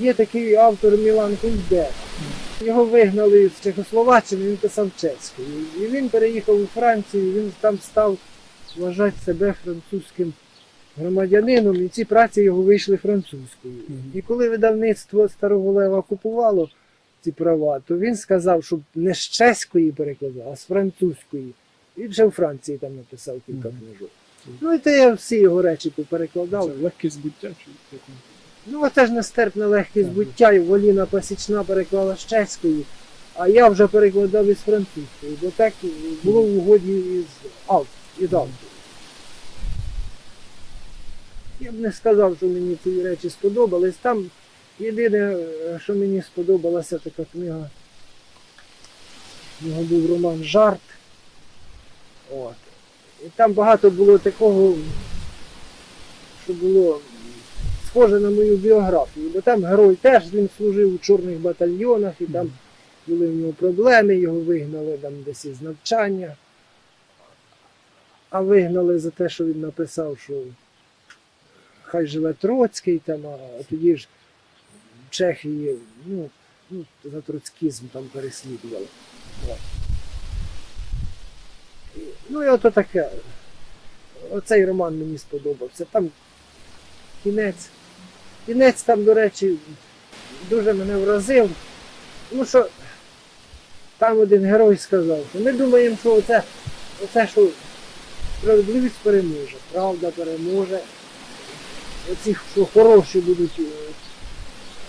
Є такий автор Мілан Кундер. Його вигнали з Чехословаччини, він писав чеською. І він переїхав у Францію, він там став вважати себе французьким громадянином, і ці праці його вийшли французькою. І коли видавництво Старого Лева купувало ці права, то він сказав, щоб не з чеської перекладав, а з французької. І вже у Франції там написав кілька книжок. Ну і то я всі його речі поперекладав. Це легкість буття чи? Ну, оце ж нестерпна легкість Так. буття, і Воліна Пасічна переклала з чеської, а я вже перекладав із французької, бо так було в угоді із автором. Із автором. Я б не сказав, що мені ці речі сподобались. Там єдине, що мені сподобалася така книга. У нього був роман Жарт. От. І там багато було такого, що було схоже на мою біографію, бо там герой теж він служив у чорних батальйонах, і там були в нього проблеми, його вигнали там десь із навчання. А вигнали за те, що він написав, що хай живе Троцький, там, а тоді ж в Чехії ну, ну, за троцкізм там переслідували. Ну і ото таке. Оцей роман мені сподобався. Там кінець. Кінець там, до речі, дуже мене вразив. Тому що там один герой сказав, що ми думаємо, що оце, оце що справедливість переможе, правда переможе. Оці, що хороші будуть, е,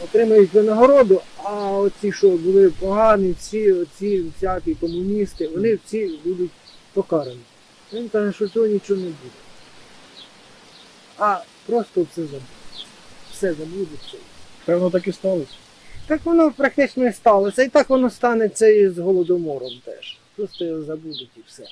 отримають винагороду, а оці, що були погані, всі оці всякі комуністи, вони всі будуть покарані. Він каже, що цього нічого не буде. А просто все забудуть. Все забудеться. Певно, так і сталося. Так воно практично і сталося. І так воно станеться і з голодомором теж. Просто його забудуть і все.